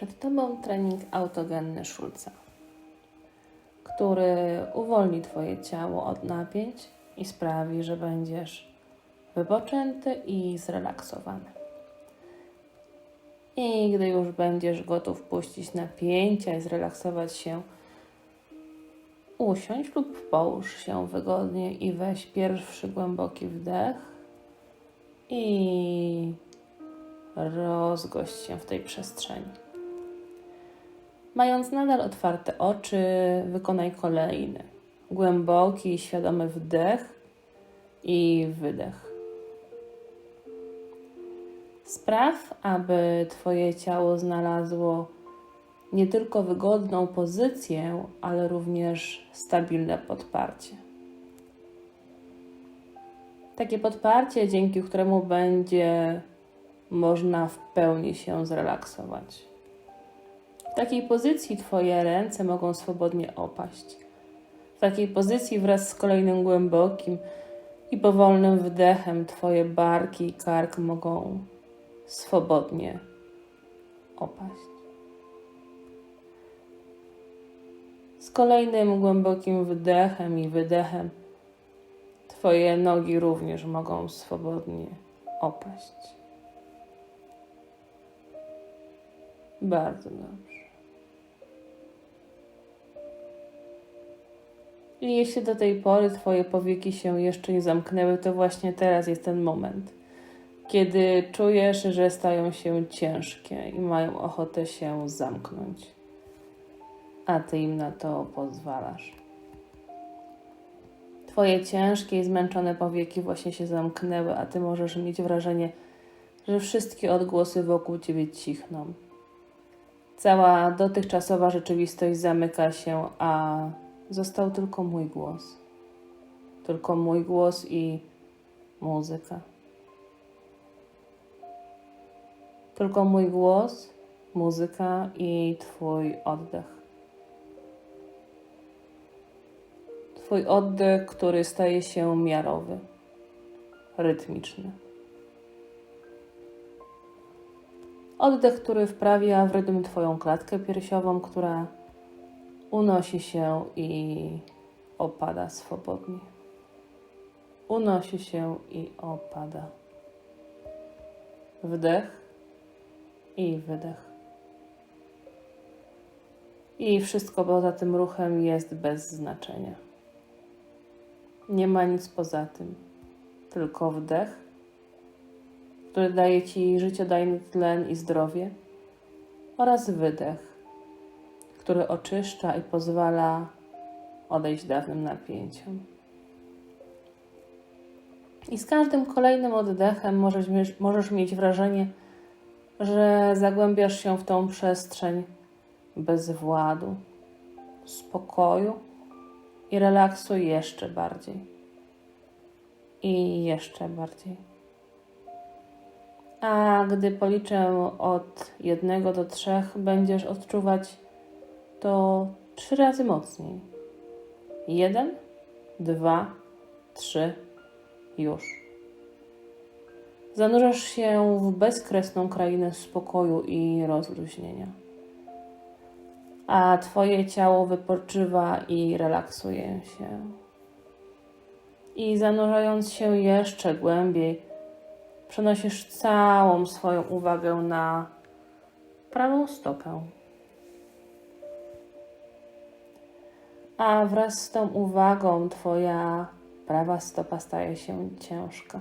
Przed Tobą trening autogenny Schulza, który uwolni Twoje ciało od napięć i sprawi, że będziesz wypoczęty i zrelaksowany. I gdy już będziesz gotów puścić napięcia i zrelaksować się, usiądź lub połóż się wygodnie i weź pierwszy głęboki wdech i rozgość się w tej przestrzeni. Mając nadal otwarte oczy, wykonaj kolejny głęboki świadomy wdech i wydech. Spraw, aby Twoje ciało znalazło nie tylko wygodną pozycję, ale również stabilne podparcie. Takie podparcie, dzięki któremu będzie można w pełni się zrelaksować. W takiej pozycji Twoje ręce mogą swobodnie opaść. W takiej pozycji wraz z kolejnym głębokim i powolnym wdechem Twoje barki i kark mogą swobodnie opaść. Z kolejnym głębokim wdechem i wydechem Twoje nogi również mogą swobodnie opaść. Bardzo dobrze. I jeśli do tej pory Twoje powieki się jeszcze nie zamknęły, to właśnie teraz jest ten moment, kiedy czujesz, że stają się ciężkie i mają ochotę się zamknąć, a Ty im na to pozwalasz. Twoje ciężkie i zmęczone powieki właśnie się zamknęły, a Ty możesz mieć wrażenie, że wszystkie odgłosy wokół Ciebie cichną. Cała dotychczasowa rzeczywistość zamyka się, a został tylko mój głos. Tylko mój głos i muzyka. Tylko mój głos, muzyka i Twój oddech. Twój oddech, który staje się miarowy, rytmiczny. Oddech, który wprawia w rytm Twoją klatkę piersiową, która unosi się i opada swobodnie. Unosi się i opada. Wdech i wydech. I wszystko poza tym ruchem jest bez znaczenia. Nie ma nic poza tym, tylko wdech który daje Ci życiodajny tlen i zdrowie, oraz wydech, który oczyszcza i pozwala odejść dawnym napięciom. I z każdym kolejnym oddechem możesz, możesz mieć wrażenie, że zagłębiasz się w tą przestrzeń bez władu, spokoju i relaksu jeszcze bardziej. I jeszcze bardziej. A gdy policzę od jednego do trzech, będziesz odczuwać to trzy razy mocniej. Jeden, dwa, trzy, już. Zanurzasz się w bezkresną krainę spokoju i rozluźnienia. A Twoje ciało wypoczywa i relaksuje się. I zanurzając się jeszcze głębiej, przenosisz całą swoją uwagę na prawą stopę. A wraz z tą uwagą Twoja prawa stopa staje się ciężka.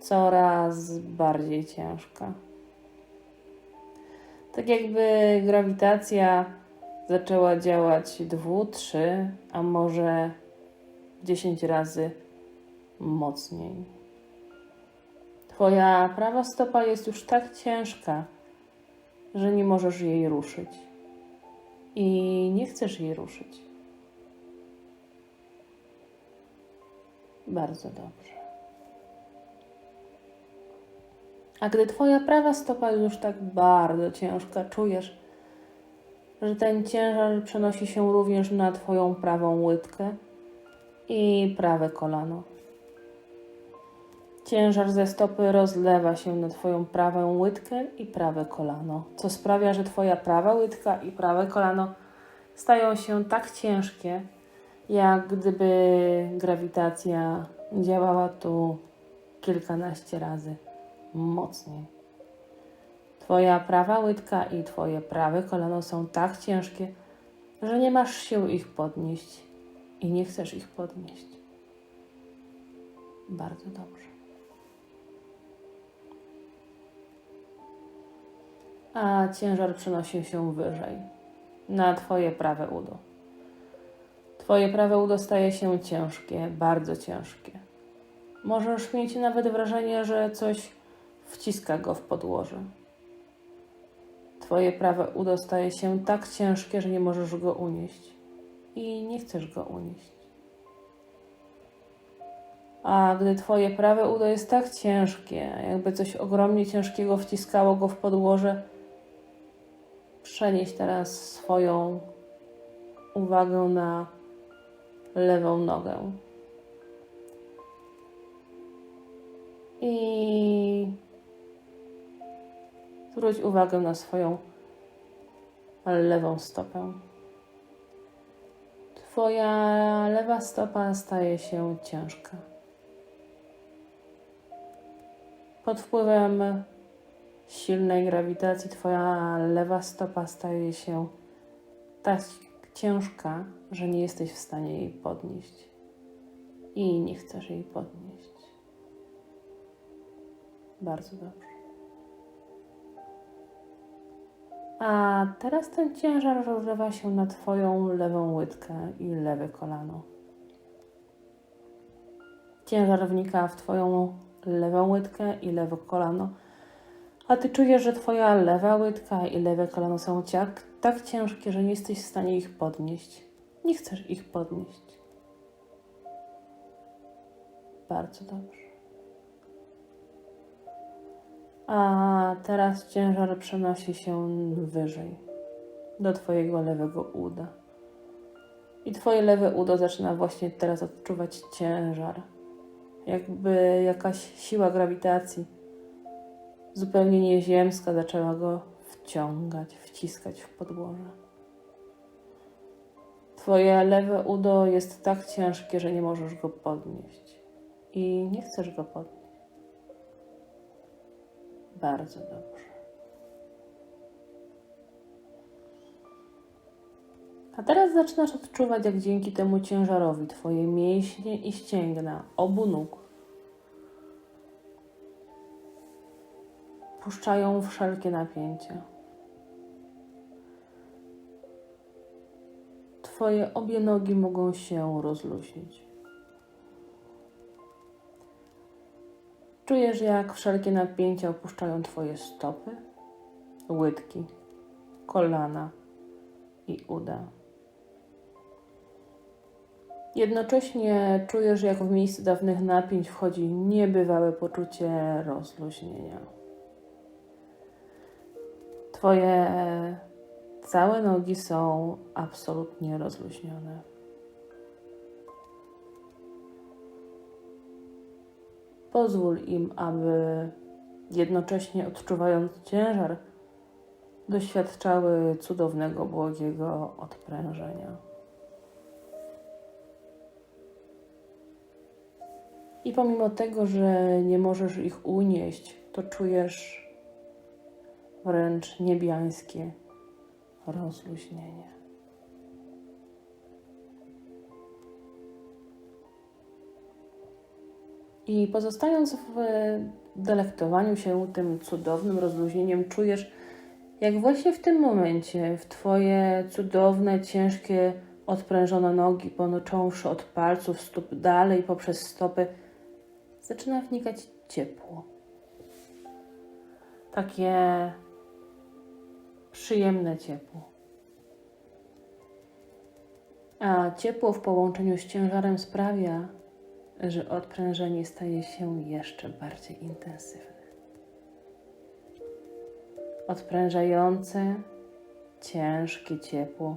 Coraz bardziej ciężka. Tak jakby grawitacja zaczęła działać dwu, trzy, a może dziesięć razy mocniej. Twoja prawa stopa jest już tak ciężka, że nie możesz jej ruszyć. I nie chcesz jej ruszyć. Bardzo dobrze. A gdy Twoja prawa stopa już tak bardzo ciężka, czujesz, że ten ciężar przenosi się również na Twoją prawą łydkę i prawe kolano. Ciężar ze stopy rozlewa się na Twoją prawą łydkę i prawe kolano, co sprawia, że Twoja prawa łydka i prawe kolano stają się tak ciężkie, jak gdyby grawitacja działała tu kilkanaście razy mocniej. Twoja prawa łydka i Twoje prawe kolano są tak ciężkie, że nie masz sił ich podnieść i nie chcesz ich podnieść. Bardzo dobrze. A ciężar przenosi się wyżej, na Twoje prawe udo. Twoje prawe udo staje się ciężkie, bardzo ciężkie. Możesz mieć nawet wrażenie, że coś wciska go w podłoże. Twoje prawe udo staje się tak ciężkie, że nie możesz go unieść i nie chcesz go unieść. A gdy Twoje prawe udo jest tak ciężkie, jakby coś ogromnie ciężkiego wciskało go w podłoże, przenieś teraz swoją uwagę na lewą nogę. I zwróć uwagę na swoją lewą stopę. Twoja lewa stopa staje się ciężka. Pod wpływem silnej grawitacji Twoja lewa stopa staje się tak ciężka, że nie jesteś w stanie jej podnieść i nie chcesz jej podnieść. Bardzo dobrze. A teraz ten ciężar rozlewa się na Twoją lewą łydkę i lewe kolano. Ciężar wnika w Twoją lewą łydkę i lewe kolano, a Ty czujesz, że Twoja lewa łydka i lewe kolano są tak, tak ciężkie, że nie jesteś w stanie ich podnieść. Nie chcesz ich podnieść. Bardzo dobrze. A teraz ciężar przenosi się wyżej, do Twojego lewego uda. I Twoje lewe udo zaczyna właśnie teraz odczuwać ciężar, jakby jakaś siła grawitacji zupełnie nieziemska zaczęła go wciągać, wciskać w podłoże. Twoje lewe udo jest tak ciężkie, że nie możesz go podnieść i nie chcesz go podnieść. Bardzo dobrze. A teraz zaczynasz odczuwać, jak dzięki temu ciężarowi Twoje mięśnie i ścięgna obu nóg puszczają wszelkie napięcia. Twoje obie nogi mogą się rozluźnić. Czujesz, jak wszelkie napięcia opuszczają Twoje stopy, łydki, kolana i uda. Jednocześnie czujesz, jak w miejsce dawnych napięć wchodzi niebywałe poczucie rozluźnienia. Twoje całe nogi są absolutnie rozluźnione. Pozwól im, aby jednocześnie odczuwając ciężar, doświadczały cudownego, błogiego odprężenia. I pomimo tego, że nie możesz ich unieść, to czujesz wręcz niebiańskie rozluźnienie. I pozostając w delektowaniu się tym cudownym rozluźnieniem, czujesz, jak właśnie w tym momencie w Twoje cudowne, ciężkie, odprężone nogi, począwszy od palców stóp dalej poprzez stopy, zaczyna wnikać ciepło. Takie przyjemne ciepło. A ciepło w połączeniu z ciężarem sprawia, że odprężenie staje się jeszcze bardziej intensywne. Odprężające, ciężkie ciepło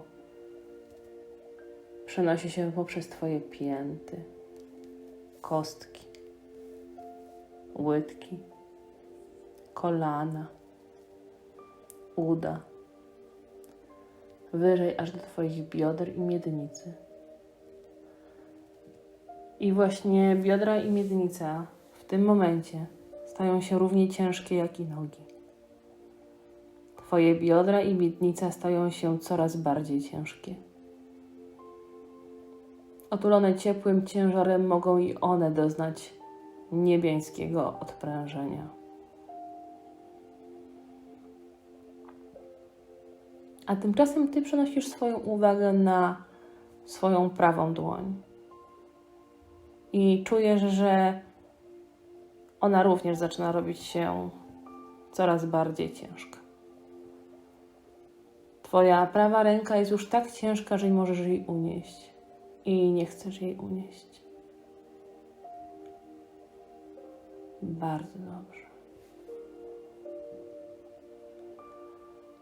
przenosi się poprzez Twoje pięty, kostki, łydki, kolana, uda, wyżej aż do Twoich bioder i miednicy. I właśnie biodra i miednica w tym momencie stają się równie ciężkie jak i nogi. Twoje biodra i miednica stają się coraz bardziej ciężkie. Otulone ciepłym ciężarem mogą i one doznać niebiańskiego odprężenia. A tymczasem ty przenosisz swoją uwagę na swoją prawą dłoń. I czujesz, że ona również zaczyna robić się coraz bardziej ciężka. Twoja prawa ręka jest już tak ciężka, że nie możesz jej unieść i nie chcesz jej unieść. Bardzo dobrze.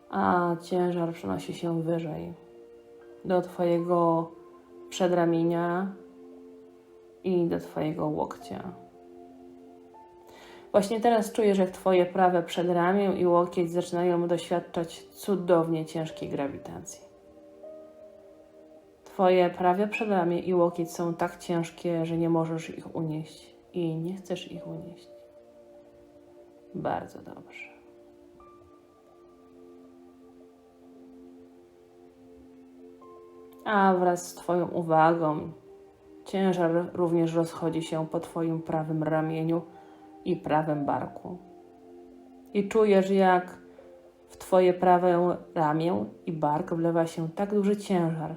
A ciężar przenosi się wyżej do Twojego przedramienia i do Twojego łokcia. Właśnie teraz czujesz, jak Twoje prawe przedramię i łokieć zaczynają doświadczać cudownie ciężkiej grawitacji. Twoje prawe przedramię i łokieć są tak ciężkie, że nie możesz ich unieść i nie chcesz ich unieść. Bardzo dobrze. A wraz z Twoją uwagą ciężar również rozchodzi się po Twoim prawym ramieniu i prawym barku. I czujesz, jak w Twoje prawe ramię i bark wlewa się tak duży ciężar,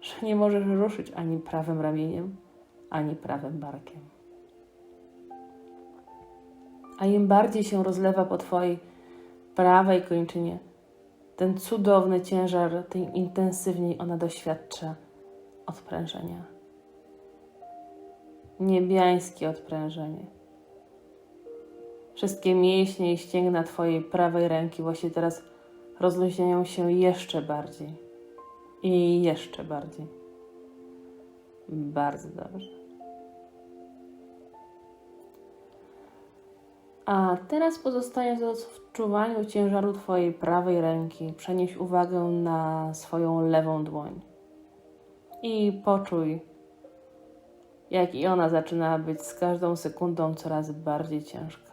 że nie możesz ruszyć ani prawym ramieniem, ani prawym barkiem. A im bardziej się rozlewa po Twojej prawej kończynie ten cudowny ciężar, tym intensywniej ona doświadcza odprężenia. Niebiańskie odprężenie. Wszystkie mięśnie i ścięgna Twojej prawej ręki właśnie teraz rozluźniają się jeszcze bardziej. I jeszcze bardziej. Bardzo dobrze. A teraz pozostając w odczuwaniu ciężaru Twojej prawej ręki, przenieś uwagę na swoją lewą dłoń. I poczuj, jak i ona zaczyna być z każdą sekundą coraz bardziej ciężka.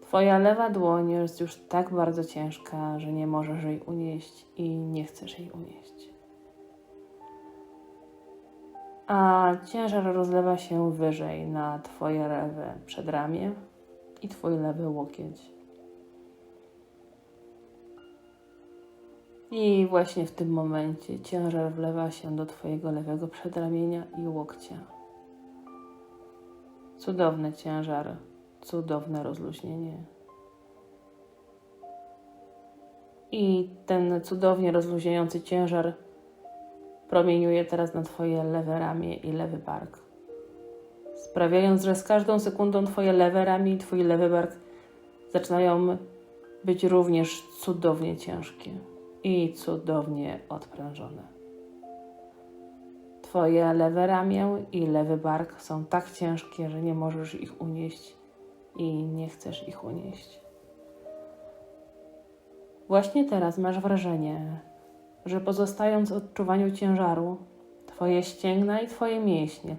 Twoja lewa dłoń jest już tak bardzo ciężka, że nie możesz jej unieść i nie chcesz jej unieść. A ciężar rozlewa się wyżej na Twoje lewe przedramię i Twój lewy łokieć. I właśnie w tym momencie ciężar wlewa się do Twojego lewego przedramienia i łokcia. Cudowny ciężar, cudowne rozluźnienie. I ten cudownie rozluźniający ciężar promieniuje teraz na Twoje lewe ramię i lewy bark. Sprawiając, że z każdą sekundą Twoje lewe ramię i Twój lewy bark zaczynają być również cudownie ciężkie i cudownie odprężone. Twoje lewe ramię i lewy bark są tak ciężkie, że nie możesz ich unieść i nie chcesz ich unieść. Właśnie teraz masz wrażenie, że pozostając w odczuwaniu ciężaru, Twoje ścięgna i Twoje mięśnie,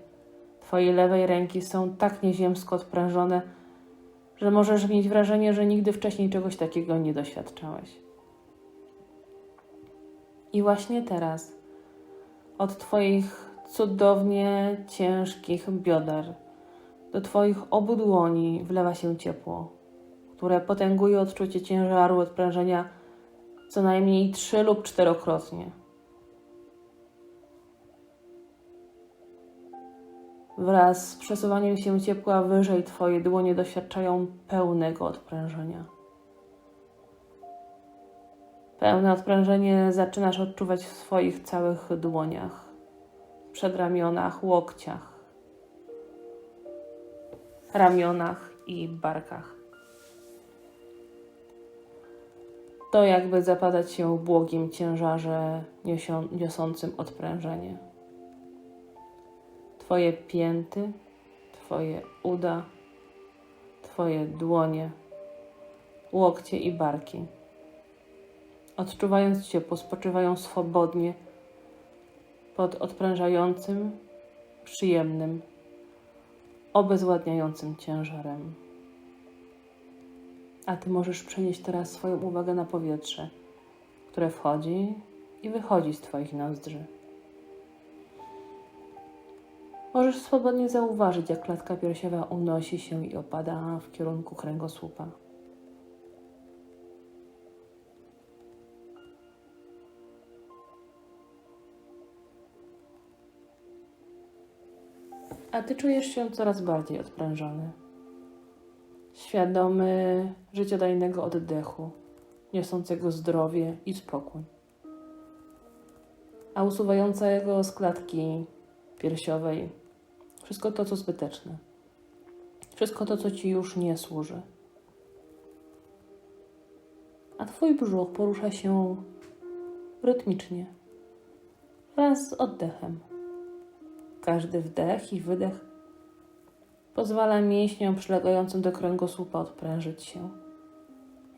Twojej lewej ręki są tak nieziemsko odprężone, że możesz mieć wrażenie, że nigdy wcześniej czegoś takiego nie doświadczałeś. I właśnie teraz, od Twoich cudownie ciężkich bioder do Twoich obu dłoni wlewa się ciepło, które potęguje odczucie ciężaru odprężenia co najmniej trzy lub czterokrotnie. Wraz z przesuwaniem się ciepła wyżej Twoje dłonie doświadczają pełnego odprężenia. Pełne odprężenie zaczynasz odczuwać w swoich całych dłoniach, przedramionach, łokciach, ramionach i barkach. To jakby zapadać się błogim ciężarze niosącym odprężenie. Twoje pięty, Twoje uda, Twoje dłonie, łokcie i barki. Odczuwając ciepło, spoczywają swobodnie pod odprężającym, przyjemnym, obezwładniającym ciężarem. A Ty możesz przenieść teraz swoją uwagę na powietrze, które wchodzi i wychodzi z Twoich nozdrzy. Możesz swobodnie zauważyć, jak klatka piersiowa unosi się i opada w kierunku kręgosłupa. A ty czujesz się coraz bardziej odprężony. Świadomy życiodajnego oddechu, niosącego zdrowie i spokój. A usuwającego z klatki piersiowej wszystko to, co zbyteczne. Wszystko to, co ci już nie służy. A twój brzuch porusza się rytmicznie, wraz z oddechem. Każdy wdech i wydech pozwala mięśniom przylegającym do kręgosłupa odprężyć się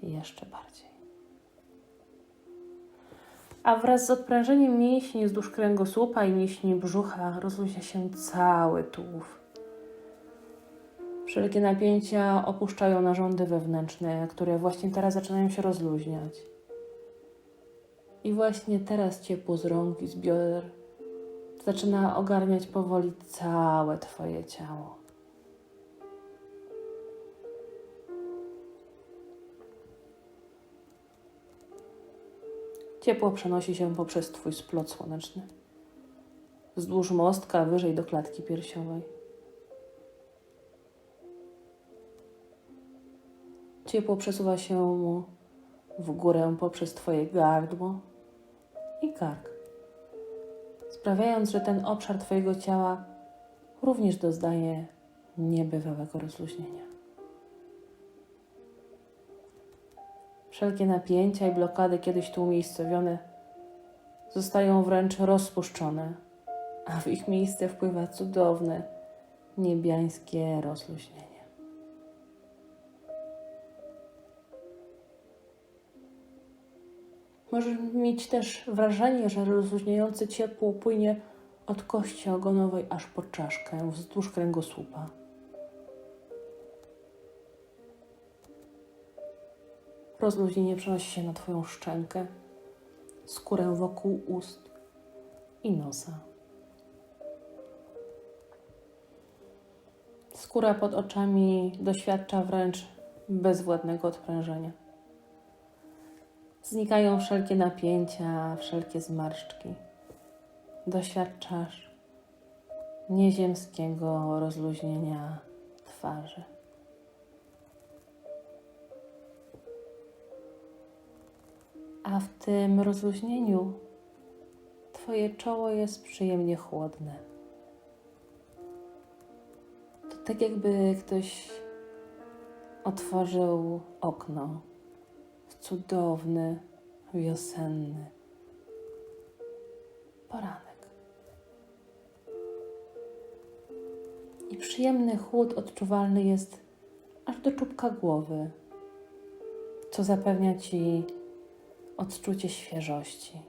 jeszcze bardziej. A wraz z odprężeniem mięśni wzdłuż kręgosłupa i mięśni brzucha rozluźnia się cały tułów. Wszelkie napięcia opuszczają narządy wewnętrzne, które właśnie teraz zaczynają się rozluźniać. I właśnie teraz ciepło z rąk i z bioder zaczyna ogarniać powoli całe Twoje ciało. Ciepło przenosi się poprzez Twój splot słoneczny, wzdłuż mostka wyżej do klatki piersiowej. Ciepło przesuwa się w górę poprzez Twoje gardło i kark, sprawiając, że ten obszar Twojego ciała również doznaje niebywałego rozluźnienia. Wszelkie napięcia i blokady kiedyś tu umiejscowione zostają wręcz rozpuszczone, a w ich miejsce wpływa cudowne, niebiańskie rozluźnienie. Możesz mieć też wrażenie, że rozluźniające ciepło płynie od kości ogonowej aż po czaszkę wzdłuż kręgosłupa. Rozluźnienie przenosi się na Twoją szczękę, skórę wokół ust i nosa. Skóra pod oczami doświadcza wręcz bezwładnego odprężenia. Znikają wszelkie napięcia, wszelkie zmarszczki. Doświadczasz nieziemskiego rozluźnienia twarzy. A w tym rozluźnieniu Twoje czoło jest przyjemnie chłodne. To tak jakby ktoś otworzył okno w cudowny, wiosenny poranek. I przyjemny chłód odczuwalny jest aż do czubka głowy, co zapewnia Ci odczucie świeżości.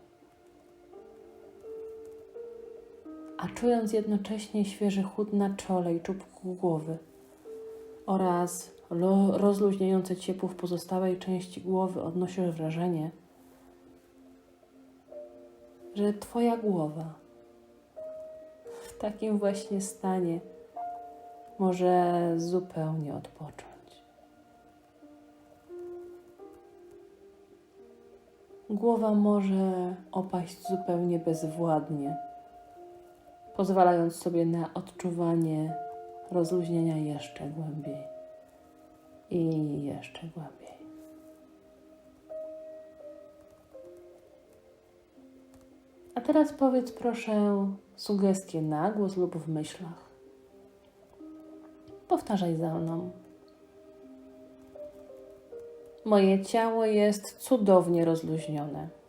A czując jednocześnie świeży chód na czole i czubku głowy oraz rozluźniające ciepło w pozostałej części głowy, odnosisz wrażenie, że Twoja głowa w takim właśnie stanie może zupełnie odpocząć. Głowa może opaść zupełnie bezwładnie, pozwalając sobie na odczuwanie rozluźnienia jeszcze głębiej i jeszcze głębiej. A teraz powiedz proszę sugestie na głos lub w myślach. Powtarzaj za mną. Moje ciało jest cudownie rozluźnione.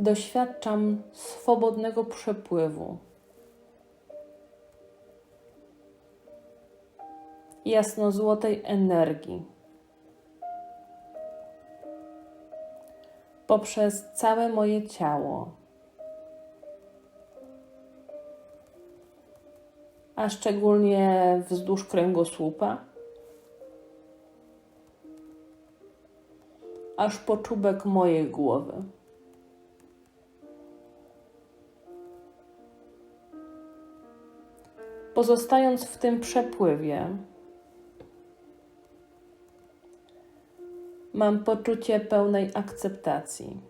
doświadczam swobodnego przepływu. Jasnozłotej energii. Poprzez całe moje ciało. A szczególnie wzdłuż kręgosłupa. Aż po czubek mojej głowy. Pozostając w tym przepływie, mam poczucie pełnej akceptacji,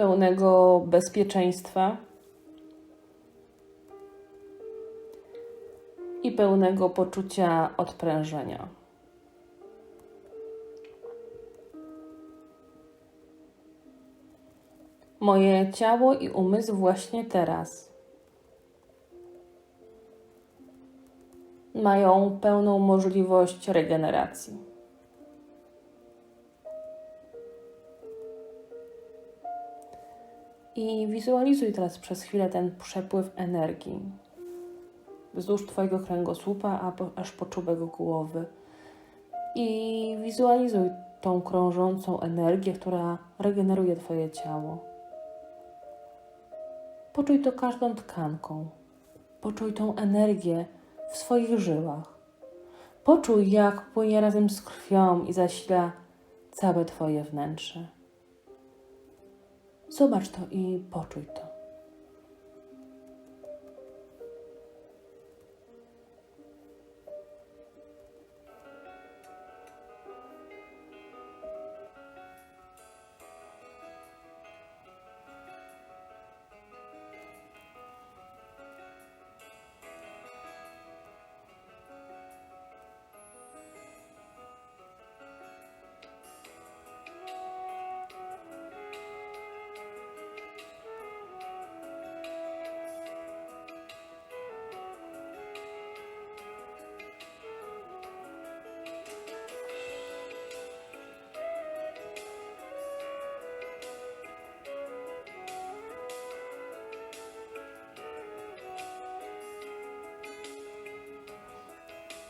pełnego bezpieczeństwa i pełnego poczucia odprężenia. Moje ciało i umysł właśnie teraz mają pełną możliwość regeneracji. I wizualizuj teraz przez chwilę ten przepływ energii wzdłuż Twojego kręgosłupa, aż po czubek głowy. I wizualizuj tą krążącą energię, która regeneruje Twoje ciało. Poczuj to każdą tkanką. Poczuj tą energię w swoich żyłach. Poczuj, jak płynie razem z krwią i zasila całe Twoje wnętrze. Zobacz to i poczuj to.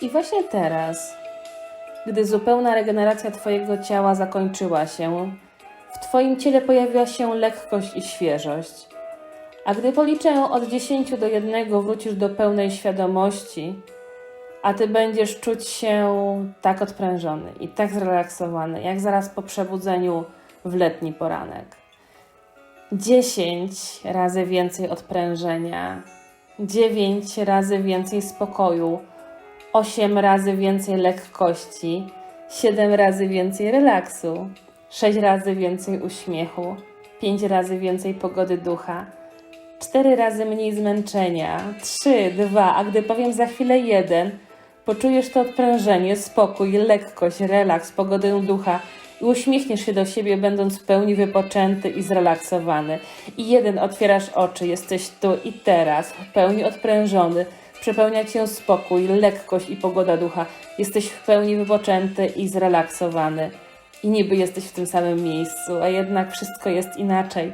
I właśnie teraz, gdy zupełna regeneracja Twojego ciała zakończyła się, w Twoim ciele pojawiła się lekkość i świeżość. A gdy policzę od 10 do 1, wrócisz do pełnej świadomości, a Ty będziesz czuć się tak odprężony i tak zrelaksowany, jak zaraz po przebudzeniu w letni poranek. 10 razy więcej odprężenia, 9 razy więcej spokoju, 8 razy więcej lekkości, 7 razy więcej relaksu, 6 razy więcej uśmiechu, 5 razy więcej pogody ducha, 4 razy mniej zmęczenia, 3, 2, a gdy powiem za chwilę 1, poczujesz to odprężenie, spokój, lekkość, relaks, pogodę ducha i uśmiechniesz się do siebie, będąc w pełni wypoczęty i zrelaksowany. I jeden, otwierasz oczy, jesteś tu i teraz, w pełni odprężony, przepełnia cię spokój, lekkość i pogoda ducha. Jesteś w pełni wypoczęty i zrelaksowany. I niby jesteś w tym samym miejscu, a jednak wszystko jest inaczej,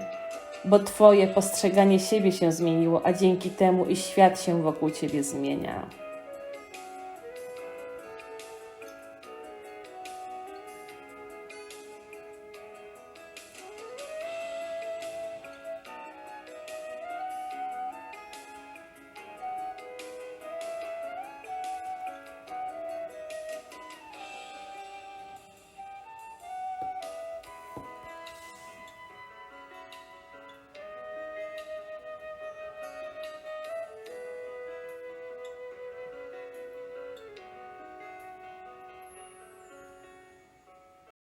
bo Twoje postrzeganie siebie się zmieniło, a dzięki temu i świat się wokół Ciebie zmienia.